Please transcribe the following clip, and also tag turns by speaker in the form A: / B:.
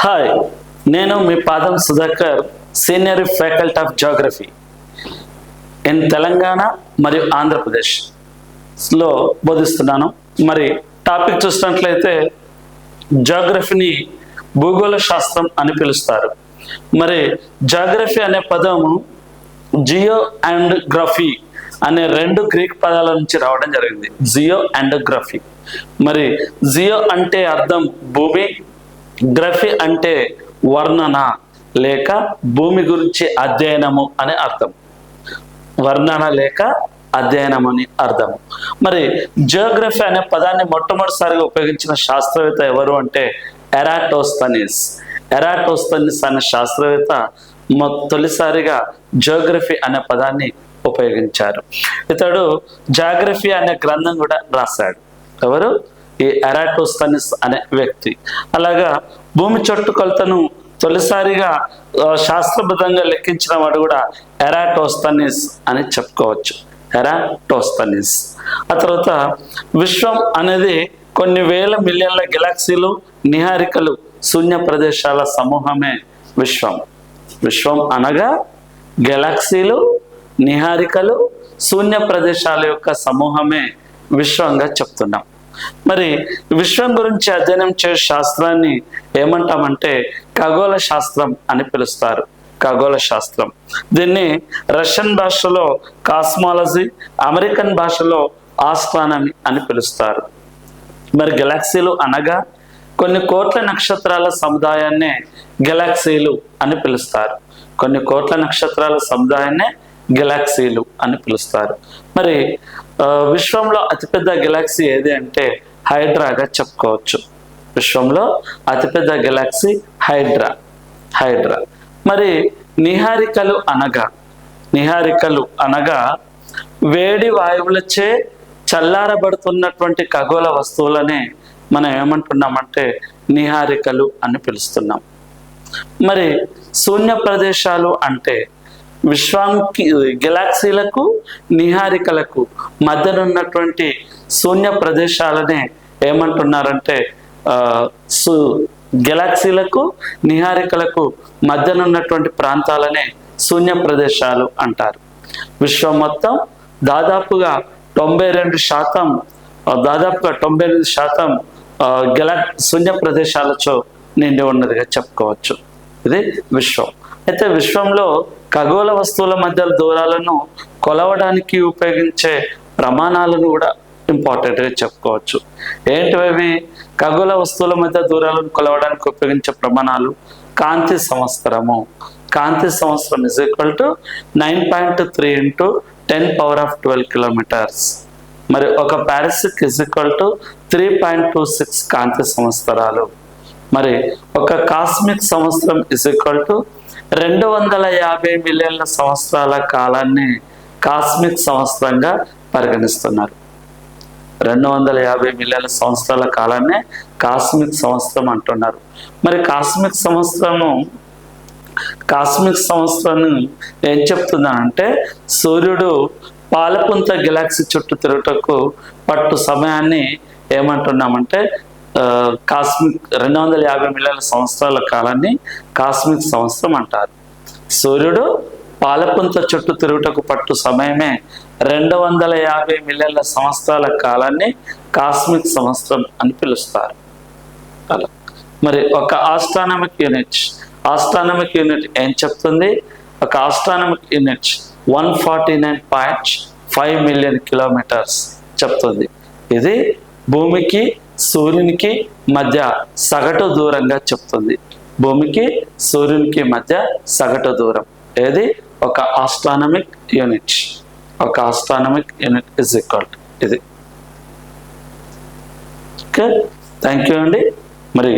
A: Hi నేను మీ పాదం Sudhakar senior faculty of geography in Telangana మరియు ఆంధ్రప్రదేశ్లో బోధిస్తున్నాను. మరి టాపిక్ చూసినట్లయితే జోగ్రఫీని భూగోళ శాస్త్రం అని పిలుస్తారు. మరి జోగ్రఫీ అనే పదము జియో అండ్ గ్రఫీ అనే రెండు గ్రీక్ పదాల నుంచి రావడం జరిగింది. Geo and graphy. మరి జియో అంటే అర్థం భూమి గ్రఫీ అంటే వర్ణన లేక భూమి గురించి అధ్యయనము అనే అర్థం. వర్ణన లేక అధ్యయనం అని అర్థం. మరి జియోగ్రఫీ అనే పదాన్ని మొట్టమొదటిసారిగా ఉపయోగించిన శాస్త్రవేత్త ఎవరు అంటే ఎరాటోస్తనిస్. ఎరాటోస్తనిస్ అనే శాస్త్రవేత్త తొలిసారిగా జియోగ్రఫీ అనే పదాన్ని ఉపయోగించారు. ఇతడు జాగ్రఫీ అనే గ్రంథం కూడా రాశాడు. ఎవరు? ఈ ఎరాటోస్తనిస్ అనే వ్యక్తి. అలాగా భూమి చుట్టుకొలతను తొలిసారిగా శాస్త్రబద్ధంగా లెక్కించిన వాడు కూడా ఎరాటోస్తనిస్ అని చెప్పుకోవచ్చు. ఎరాటోస్తనిస్ ఆ తర్వాత విశ్వం అనేది కొన్ని వేల మిలియన్ల గెలాక్సీలు నిహారికలు శూన్య ప్రదేశాల సమూహమే విశ్వం. విశ్వం అనగా గెలాక్సీలు నిహారికలు శూన్య ప్రదేశాల యొక్క సమూహమే విశ్వంగా చెప్తున్నాం. మరి విశ్వం గురించి అధ్యయనం చేసే శాస్త్రాన్ని ఏమంటామంటే ఖగోళ శాస్త్రం అని పిలుస్తారు. ఖగోళ శాస్త్రం. దీన్ని రష్యన్ భాషలో కాస్మాలజీ అమెరికన్ భాషలో ఆస్ట్రానమీ అని పిలుస్తారు. మరి గెలాక్సీలు అనగా కొన్ని కోట్ల నక్షత్రాల సముదాయాన్నే గెలాక్సీలు అని పిలుస్తారు. కొన్ని కోట్ల నక్షత్రాల సముదాయాన్నే గెలాక్సీలు అని పిలుస్తారు. మరి విశ్వంలో అతిపెద్ద గెలాక్సీ ఏది అంటే హైడ్రాగా చెప్పుకోవచ్చు. విశ్వంలో అతిపెద్ద గెలాక్సీ హైడ్రా హైడ్రా. మరి నిహారికలు అనగా నిహారికలు అనగా వేడి వాయువులచే చల్లారబడుతున్నటువంటి ఖగోళ వస్తువులనే మనం ఏమంటున్నామంటే నిహారికలు అని పిలుస్తున్నాం. మరి శూన్య ప్రదేశాలు అంటే విశ్వానికి గెలాక్సీలకు నిహారికలకు మధ్యనున్నటువంటి శూన్య ప్రదేశాలనే ఏమంటున్నారంటే సు గెలాక్సీలకు నిహారికలకు మధ్యనున్నటువంటి ప్రాంతాలనే శూన్య ప్రదేశాలు అంటారు. విశ్వం మొత్తం దాదాపుగా తొంభై రెండు శాతం దాదాపుగా తొంభై ఎనిమిది శాతం గెలా శూన్య ప్రదేశాలతో నిండి ఉన్నదిగా చెప్పుకోవచ్చు. ఇది విశ్వం. అయితే విశ్వంలో ఖగోళ వస్తువుల మధ్య దూరాలను కొలవడానికి ఉపయోగించే ప్రమాణాలను కూడా ఇంపార్టెంట్గా చెప్పుకోవచ్చు. ఏంటివి ఖగోళ వస్తువుల మధ్య దూరాలను కొలవడానికి ఉపయోగించే ప్రమాణాలు కాంతి సంవత్సరము. కాంతి సంవత్సరం is equal to nine point three into ten power of twelve kilometres మరి ఒక parsec is equal to three point two six కాంతి సంవత్సరాలు. మరి ఒక కాస్మిక్ సంవత్సరం ఇస్ ఈక్వల్ టు రెండు వందల యాభై మిలియన్ల సంవత్సరాల కాలాన్ని కాస్మిక్ సంవత్సరంగా పరిగణిస్తున్నారు. రెండు వందల యాభై మిలియన్ల సంవత్సరాల కాలాన్ని కాస్మిక్ సంవత్సరం అంటున్నారు. మరి కాస్మిక్ సంవత్సరము కాస్మిక్ సంవత్సరం ఏం చెప్తుందంటే సూర్యుడు పాలపుంత గెలాక్సీ చుట్టూ తిరుగుటకు పట్టు సమయాన్ని ఏమంటున్నామంటే కాస్మిక్ రెండు వందల యాభై మిలియన్ల సంవత్సరాల కాలాన్ని కాస్మిక్ సంవత్సరం అంటారు. సూర్యుడు పాలపుంత చుట్టూ తిరుగుటకు పట్టు సమయమే రెండు వందల యాభై మిలియన్ల సంవత్సరాల కాలాన్ని కాస్మిక్ సంవత్సరం అని పిలుస్తారు. అలా. మరి ఒక ఆస్ట్రానమిక్ యూనిట్ ఆస్ట్రానమిక్ యూనిట్ ఏం చెప్తుంది? ఒక astronomic unit one forty nine point five million kilometres చెప్తుంది. ఇది భూమికి సూర్యునికి మధ్య సగటు దూరంగా చెప్తుంది. భూమికి సూర్యునికి మధ్య సగటు దూరం. ఏది? ఒక ఆస్ట్రానమిక్ యూనిట్ ఒక ఆస్ట్రానమిక్ యూనిట్ ఇస్ ఈక్వల్ ఇది. ఓకే థ్యాంక్ యూ అండి. మరి